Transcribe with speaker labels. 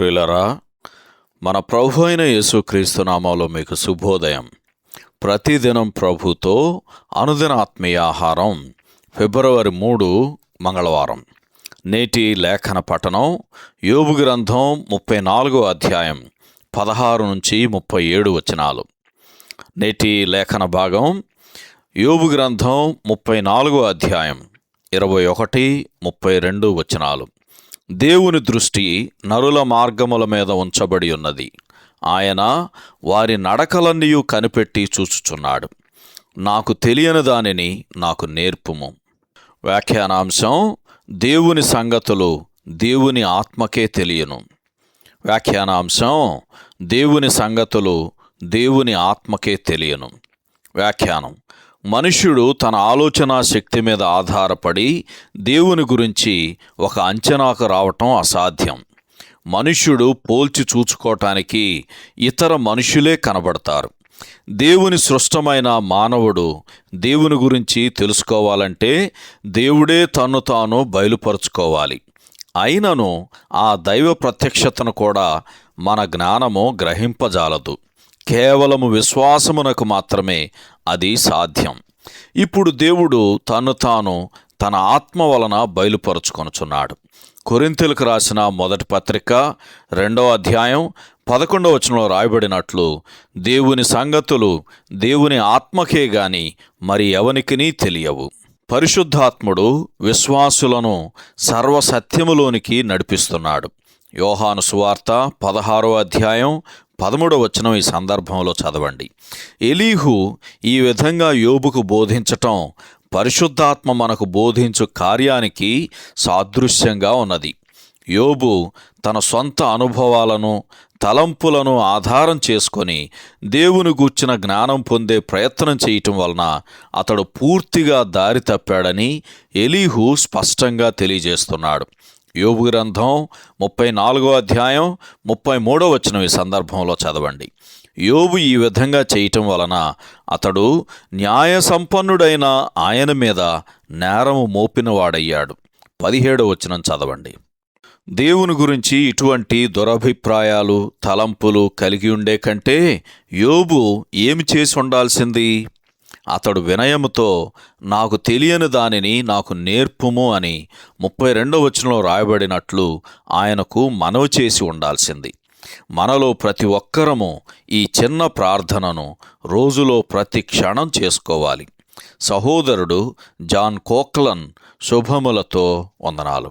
Speaker 1: ప్రియులరా మన ప్రభు అయిన యేసుక్రీస్తు నామంలో మీకు శుభోదయం. ప్రతిదినం ప్రభుతో అనుదిన ఆత్మీయ ఆహారం ఫిబ్రవరి మూడు మంగళవారం. నేటి లేఖన పఠనం యోబు గ్రంథం ముప్పై నాలుగో అధ్యాయం పదహారు నుంచి ముప్పై ఏడు వచనాలు. నేటి లేఖన భాగం యోబు గ్రంథం ముప్పై నాలుగో అధ్యాయం ఇరవై ఒకటి ముప్పై రెండు వచనాలు. దేవుని దృష్టి నరుల మార్గముల మీద ఉంచబడి ఉన్నది. ఆయన వారి నడకలన్నీ కనిపెట్టి చూచుచున్నాడు. నాకు తెలియని దానిని నాకు నేర్పుము. వ్యాఖ్యానాంశం దేవుని సంగతులు దేవుని ఆత్మకే తెలియను. వ్యాఖ్యానాంశం దేవుని సంగతులు దేవుని ఆత్మకే తెలియను. వ్యాఖ్యానం మనుష్యుడు తన ఆలోచన శక్తి మీద ఆధారపడి దేవుని గురించి ఒక అంచనాకు రావటం అసాధ్యం. మనుష్యుడు పోల్చి చూచుకోవటానికి ఇతర మనుషులే కనబడతారు. దేవుని సృష్టమైన మానవుడు దేవుని గురించి తెలుసుకోవాలంటే దేవుడే తన్ను తాను బయలుపరుచుకోవాలి. అయినను ఆ దైవ ప్రత్యక్షతను కూడా మన జ్ఞానము గ్రహింపజాలదు. కేవలము విశ్వాసమునకు మాత్రమే అది సాధ్యం. ఇప్పుడు దేవుడు తను తాను తన ఆత్మ వలన బయలుపరుచుకొనుచున్నాడు. కొరింతలకు రాసిన మొదటి పత్రిక రెండవ అధ్యాయం పదకొండవ వచనంలో రాయబడినట్లు దేవుని సంగతులు దేవుని ఆత్మకే గాని మరి ఎవనికిని తెలియవు. పరిశుద్ధాత్ముడు విశ్వాసులను సర్వసత్యములోనికి నడిపిస్తున్నాడు. యోహాను సువార్త పదహారో అధ్యాయం పదమూడవ వచనం ఈ సందర్భంలో చదవండి. ఎలీహు ఈ విధంగా యోబుకు బోధించటం పరిశుద్ధాత్మ మనకు బోధించు కార్యానికి సాదృశ్యంగా ఉన్నది. యోబు తన సొంత అనుభవాలను తలంపులను ఆధారం చేసుకొని దేవుని గూర్చిన జ్ఞానం పొందే ప్రయత్నం చేయటం వలన అతడు పూర్తిగా దారి తప్పాడని ఎలీహు స్పష్టంగా తెలియజేస్తున్నాడు. యోబు గ్రంథం ముప్పై నాలుగో అధ్యాయం ముప్పై మూడో వచ్చిన ఈ సందర్భంలో చదవండి. యోబు ఈ విధంగా చేయటం వలన అతడు న్యాయ సంపన్నుడైన ఆయన మీద నేరము మోపినవాడయ్యాడు. పదిహేడో వచనం చదవండి. దేవుని గురించి ఇటువంటి దురభిప్రాయాలు తలంపులు కలిగి ఉండే కంటే యోబు ఏమి చేసి ఉండాల్సింది? అతడు వినయముతో నాకు తెలియని దానిని నాకు నేర్పుము అని ముప్పై రెండో వచనంలో రాయబడినట్లు ఆయనకు మనవి చేసి ఉండాల్సింది. మనలో ప్రతి ఒక్కరము ఈ చిన్న ప్రార్థనను రోజులో ప్రతి క్షణం చేసుకోవాలి. సహోదరుడు జాన్ కోక్లన్ శుభములతో వందనాలు.